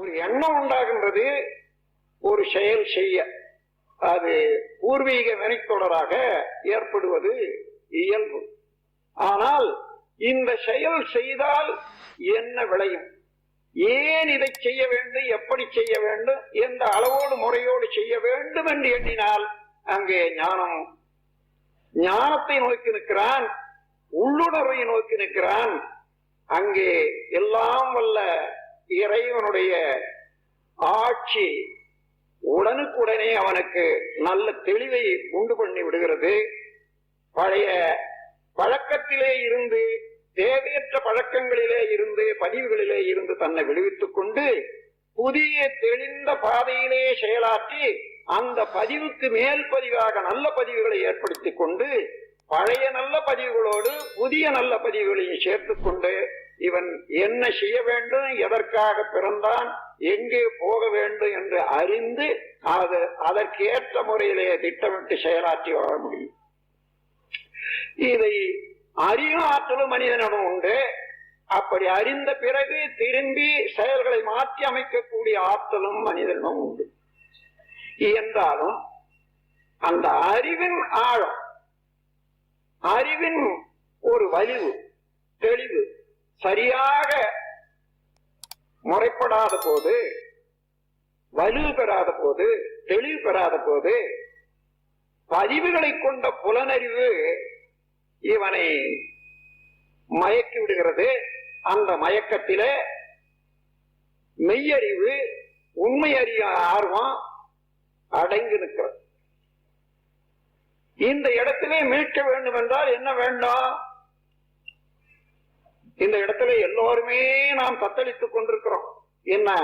ஒரு எண்ணம் உண்டாகின்றது ஒரு செயல் செய்ய. அது பூர்வீக வினைத்தொடராக ஏற்படுவது இயல்பு. ஆனால் இந்த செயல் செய்தால் என்ன விளையும்? ஏன் இதை செய்ய வேண்டும் எப்படி செய்ய வேண்டும் எந்த அளவோடு முறையோடு செய்ய வேண்டும் என்று எண்ணினால் அங்கே ஞானம் ஞானத்தை நோக்கி நிற்கிறான் உள்ளுணர்வை நோக்கி நிற்கிறான். அங்கே எல்லாம் வல்ல இறைவனுடைய ஆட்சி உடனுக்குடனே அவனுக்கு நல்ல தெளிவை உண்டு பண்ணி விடுகிறது. பழைய பழக்கத்திலே இருந்து தேவையற்ற பழக்கங்களிலே இருந்து பதிவுகளிலே இருந்து தன்னை விடுவித்துக் கொண்டு புதிய தெளிந்த பாதையிலே செயலாற்றி அந்த பதிவுக்கு மேல் பதிவாக நல்ல பதிவுகளை ஏற்படுத்திக் கொண்டு பழைய நல்ல பதிவுகளோடு புதிய நல்ல பதிவுகளையும் சேர்த்துக் கொண்டு இவன் என்ன செய்ய வேண்டும் எதற்காக பிறந்தான் எங்கே போக வேண்டும் என்று அறிந்து அது அதற்கேற்ற முறையிலே திட்டமிட்டு செயலாற்றி வர முடியும். இதை அறியும் ஆற்றலும் மனிதனிடம் உண்டு. அப்படி அறிந்த பிறகு திரும்பி செயல்களை மாற்றி அமைக்கக்கூடிய ஆற்றலும் மனிதனிடம் உண்டு. என்றாலும் அந்த அறிவின் ஆழம் அறிவின் ஒரு வலிவு தெளிவு சரியாக முறைப்படாத போது வலு பெறாத போது தெளிவு பெறாத போது பதிவுகளை கொண்ட புலனறிவு இவனை மயக்கி விடுகிறது. அந்த மயக்கத்தில மெய்யறிவு உண்மை அறிய ஆர்வம் அடங்கி நிற்கிறது. இந்த இடத்திலே மீட்க வேண்டும் என்றால் என்ன வேண்டும் இந்த இடத்துல எல்லோருமே நாம் தத்தளித்துக் கொண்டிருக்கிறோம். என்ன?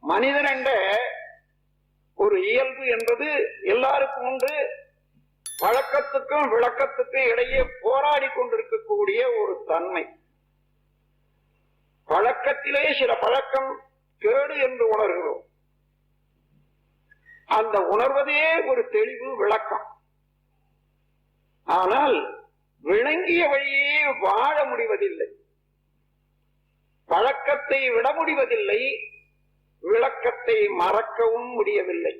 மனிதன் என்ற ஒரு இயல்பு என்பது எல்லாருக்கும் உண்டு. பழக்கத்துக்கும் விளக்கத்துக்கும் இடையே போராடி கொண்டிருக்கக்கூடிய ஒரு தன்மை. பழக்கத்திலே சில பழக்கம் கேடு என்று உணர்கிறோம். அந்த உணர்வதே ஒரு தெளிவு விளக்கம். ஆனால் விளங்கிய வழியே வாழ முடிவதில்லை. பழக்கத்தை விட முடிவதில்லை விளக்கத்தை மறக்கவும் முடியவில்லை.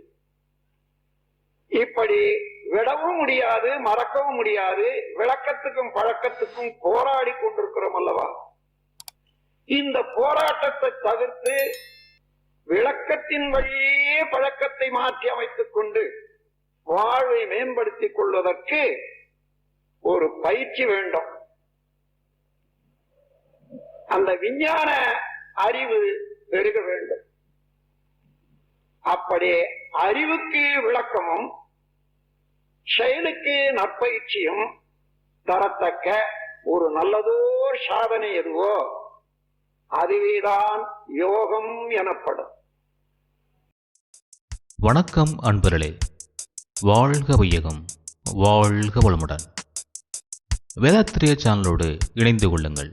இப்படி விடவும் முடியாது மறக்கவும் முடியாது விளக்கத்துக்கும் பழக்கத்துக்கும் போராடி கொண்டிருக்கிறோம் அல்லவா? இந்த போராட்டத்தை தவிர்த்து விளக்கத்தின் வழியே பழக்கத்தை மாற்றி அமைத்துக் கொண்டு வாழ்வை மேம்படுத்திக் கொள்வதற்கு ஒரு பயிற்சி வேண்டும். அந்த விஞ்ஞான அறிவு பெருக வேண்டும். அப்படி அறிவுக்கு விளக்கமும் செயலுக்கு நற்பயிற்சியும் தரத்தக்க ஒரு நல்லதோர் சாதனை எதுவோ அதுவேதான் யோகம் எனப்படும். வணக்கம் அன்பர்களே. வாழ்க வையகம் வாழ்க வளமுடன். வேதாத்திரிய சேனலோடு இணைந்து கொள்ளுங்கள்.